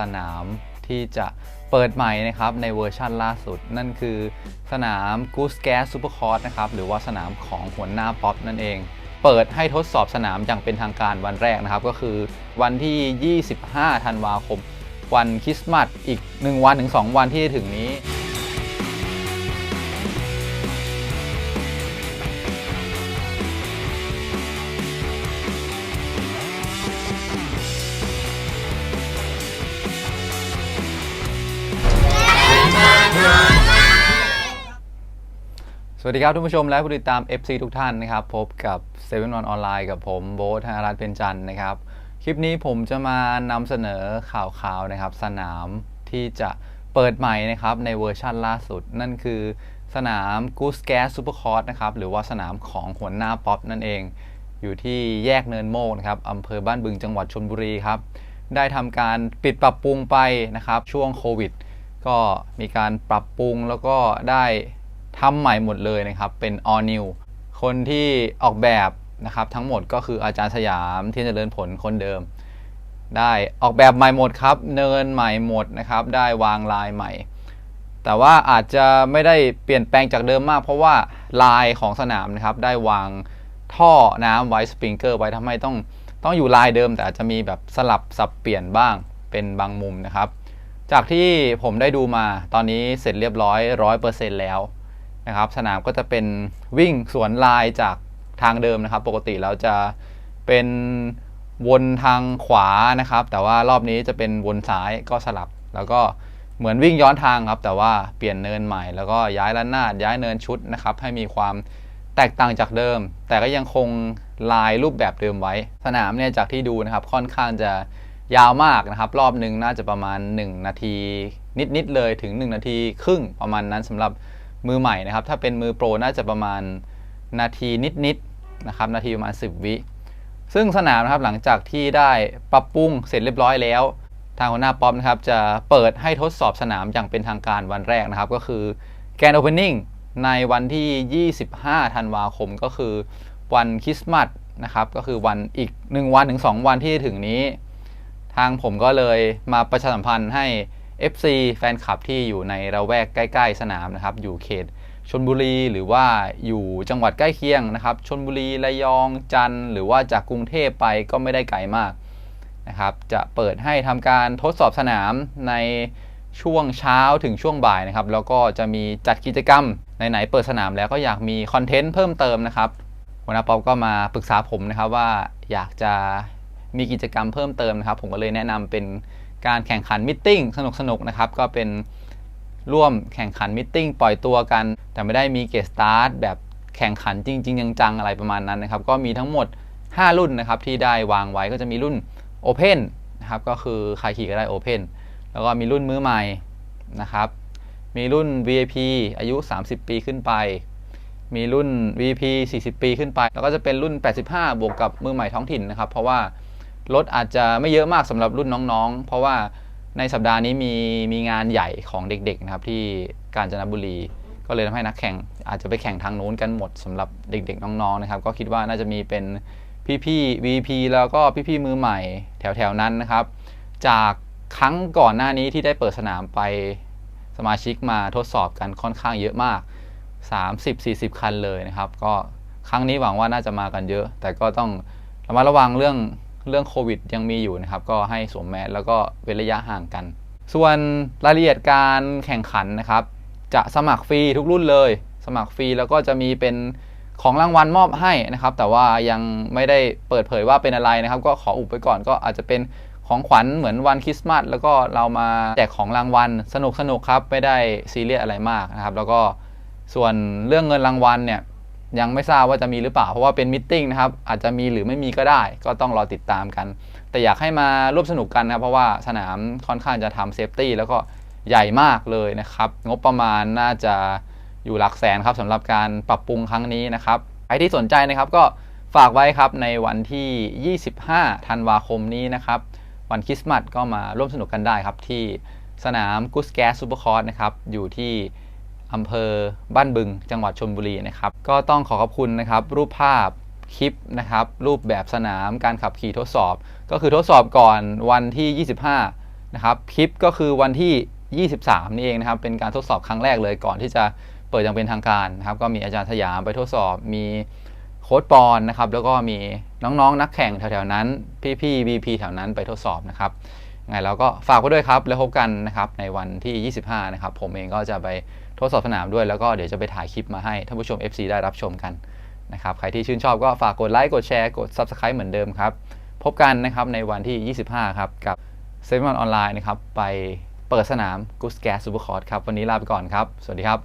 สนามที่จะเปิดใหม่นะครับในเวอร์ชั่นล่าสุด นั่นคือสนาม Goose Gas Super c o u r s นะครับหรือว่าสนามของหัวหน้าป๊อปนั่นเอง เปิดให้ทดสอบสนามอย่างเป็นทางการวันแรกนะครับ ก็คือวันที่ 25 ธันวาคม วันคริสต์มาสอีก 1 วันถึง 2 วันที่ถึงนี้ สวัสดีครับทุกผู้ชมและผู้ติดตาม FC ทุกท่านนะครับ พบกับ7 1 ออนไลน์กับผมโบ๊ทธนรัตน์เพ็ญจันทร์นะครับ คลิปนี้ผมจะมานำเสนอข่าวข่าวนะครับ สนามที่จะเปิดใหม่นะครับในเวอร์ชั่นล่าสุด นั่นคือสนาม Goose Gas Super Course นะครับ หรือว่าสนามของหัวหน้าป๊อปนั่นเอง อยู่ที่แยกเนินโมกนะครับอำเภอบ้านบึงจังหวัดชลบุรีครับ ได้ทำการปิดปรับปรุงไปนะครับช่วงโควิด ก็มีการปรับปรุงแล้วก็ได้ ทำใหม่หมดเลยนะครับเป็น all new คนที่ออกแบบนะครับทั้งหมดก็คืออาจารย์สยามทียนเจริญผลคนเดิม ได้ออกแบบใหม่หมดครับ เนินใหม่หมดนะครับได้วางลายใหม่ แต่ว่าอาจจะไม่ได้เปลี่ยนแปลงจากเดิมมาก เพราะว่าลายของสนามนะครับได้วางท่อน้ำไว้สปริงเกอร์ไว้ทำให้ต้องต้องอยู่ลายเดิม แต่อาจจะมีแบบสลับสับเปลี่ยนบ้างเป็นบางมุมนะครับ จากที่ผมได้ดูมาตอนนี้เสร็จเรียบร้อยร้อยเปอร์เซ็นต์แล้ว นะครับสนามก็จะเป็นวิ่งสวนลายจากทางเดิมนะครับ ปกติแล้วจะเป็นวนทางขวานะครับ แต่ว่ารอบนี้จะเป็นวนซ้ายก็สลับ แล้วก็เหมือนวิ่งย้อนทางครับ แต่ว่าเปลี่ยนเนินใหม่แล้วก็ย้ายระนาดย้ายเนินชุดนะครับ ให้มีความแตกต่างจากเดิม แต่ก็ยังคงลายรูปแบบเดิมไว้ สนามเนี่ยจากที่ดูนะครับค่อนข้างจะยาวมากนะครับ รอบหนึ่งน่าจะประมาณ 1 นาที นิดๆเลยถึง 1 นาทีครึ่งประมาณนั้นสำหรับ มือใหม่นะครับ ถ้าเป็นมือโปรน่าจะประมาณนาทีนิดๆนะครับ นาทีประมาณ 10 วิ ซึ่งสนามนะครับหลังจากที่ได้ปรับปรุงเสร็จเรียบร้อยแล้ว ทางหัวหน้าป๊อปนะครับจะเปิดให้ทดสอบสนามอย่างเป็นทางการวันแรกนะครับ ก็คือแกนโอเพนนิ่งในวันที่ 25 ธันวาคมก็คือวันคริสต์มาสนะครับ ก็คือวันอีก 1 วันถึง 2 วันที่ถึงนี้ ทางผมก็เลยมาประชาสัมพันธ์ให้ FC แฟนคลับที่อยู่ในระแวกใกล้ ๆ สนามนะครับ อยู่เขตชนบุรีหรือว่าอยู่จังหวัดใกล้เคียงนะครับชนบุรีระยองจันทร์หรือว่าจากกรุงเทพไปก็ไม่ได้ไกลมากนะครับ จะเปิดให้ทำการทดสอบสนามในช่วงเช้าถึงช่วงบ่ายนะครับ แล้วก็จะมีจัดกิจกรรมไหนๆเปิดสนามแล้วก็อยากมีคอนเทนต์เพิ่มเติมนะครับหัวหน้ป๊อปก็มาปรึกษาผมนะครับว่าอยากจะมีกิจกรรมเพิ่มเติมนะครับ ผมก็เลยแนะนำเป็น การแข่งขันมิทติ้งสนุกๆนะครับ ก็เป็นร่วมแข่งขันมิทติ้งปล่อยตัวกัน แต่ไม่ได้มีเกสตาร์ทแบบแข่งขันจริง ๆ จังๆอะไรประมาณนั้นนะครับ ก็มีทั้งหมด 5 รุ่นนะครับ ที่ได้วางไว้ก็จะมีรุ่น Open นะครับ ก็คือใครขี่ก็ได้ Open แล้วก็มีรุ่นมือใหม่นะครับ มีรุ่น VIP อายุ 30 ปีขึ้นไป มีรุ่น VP 40 ปีขึ้นไป แล้วก็จะเป็นรุ่น 85 บวกกับมือใหม่ท้องถิ่นนะครับ เพราะว่า รถอาจจะไม่เยอะมากสำหรับรุ่นน้องๆ เพราะว่าในสัปดาห์นี้มีมีงานใหญ่ของเด็กๆนะครับที่กาญจนบุรี ก็เลยทำให้นักแข่งอาจจะไปแข่งทางนู้นกันหมดสำหรับเด็กๆน้องๆนะครับก็คิดว่าน่าจะมีเป็นพี่ๆ VP แล้วก็พี่ๆมือใหม่แถวๆนั้นนะครับ จากครั้งก่อนหน้านี้ที่ได้เปิดสนามไปสมาชิกมาทดสอบกันค่อนข้างเยอะมาก 30-40 คันเลยนะครับ ก็ครั้งนี้หวังว่าน่าจะมากันเยอะ แต่ก็ต้องระมัดระวังเรื่อง เรื่องโควิดยังมีอยู่นะครับ ก็ให้สวมแมสแล้วก็เว้นระยะห่างกัน ส่วนรายละเอียดการแข่งขันนะครับ จะสมัครฟรีทุกรุ่นเลย สมัครฟรีแล้วก็จะมีเป็นของรางวัลมอบให้นะครับ แต่ว่ายังไม่ได้เปิดเผยว่าเป็นอะไรนะครับ ก็ขออุบไว้ก่อนก็อาจจะเป็นของขวัญเหมือนวันคริสต์มาสแล้วก็เรามาแจกของรางวัลสนุกสนุกครับ ไม่ได้ซีเรียสอะไรมากนะครับ แล้วก็ส่วนเรื่องเงินรางวัลเนี่ย ยังไม่ทราบว่าจะมีหรือเปล่า เพราะว่าเป็นมิทติ้งนะครับอาจจะมีหรือไม่มีก็ได้ ก็ต้องรอติดตามกัน แต่อยากให้มาร่วมสนุกกันนะครับเพราะว่าสนามค่อนข้างจะทำเซฟตี้แล้วก็ใหญ่มากเลยนะครับ งบประมาณน่าจะอยู่หลักแสนครับสำหรับการปรับปรุงครั้งนี้นะครับใครที่สนใจนะครับก็ฝากไว้ครับในวันที่ 25 ธันวาคมนี้นะครับ วันคริสต์มาสก็มาร่วมสนุกกันได้ครับที่สนาม g o o s e Gas Super Course นะครับอยู่ที่ อำเภอบ้านบึง จังหวัดชลบุรีนะครับ ก็ต้องขอขอบคุณนะครับ รูปภาพคลิปนะครับ รูปแบบสนามการขับขี่ทดสอบ ก็คือทดสอบก่อนวันที่ 25 นะครับ คลิปก็คือวันที่ 23 นี่เองนะครับ เป็นการทดสอบครั้งแรกเลยก่อนที่จะเปิดอย่างเป็นทางการนะครับ ก็มีอาจารย์สยามไปทดสอบ มีโค้ดปอนนะครับ แล้วก็มีน้องๆนักแข่งแถวๆนั้น พี่ๆ VP แถวนั้นไปทดสอบนะครับ ไงแล้วก็ฝากไว้ด้วยครับ แล้วพบกันนะครับในวันที่ 25 นะครับ ผมเองก็จะไปทดสอบสนามด้วย แล้วก็เดี๋ยวจะไปถ่ายคลิปมาให้ท่านผู้ชม FC ได้รับชมกันนะครับ ใครที่ชื่นชอบก็ฝากกดไลค์ กดแชร์ กด Subscribe เหมือนเดิมครับ พบกันนะครับในวันที่ 25 ครับ กับเซ v วันออนไลน์นะครับ ไปเปิดสนาม g o o s e Gas Super c o r s ครับ วันนี้ลาไปก่อนครับ สวัสดีครับ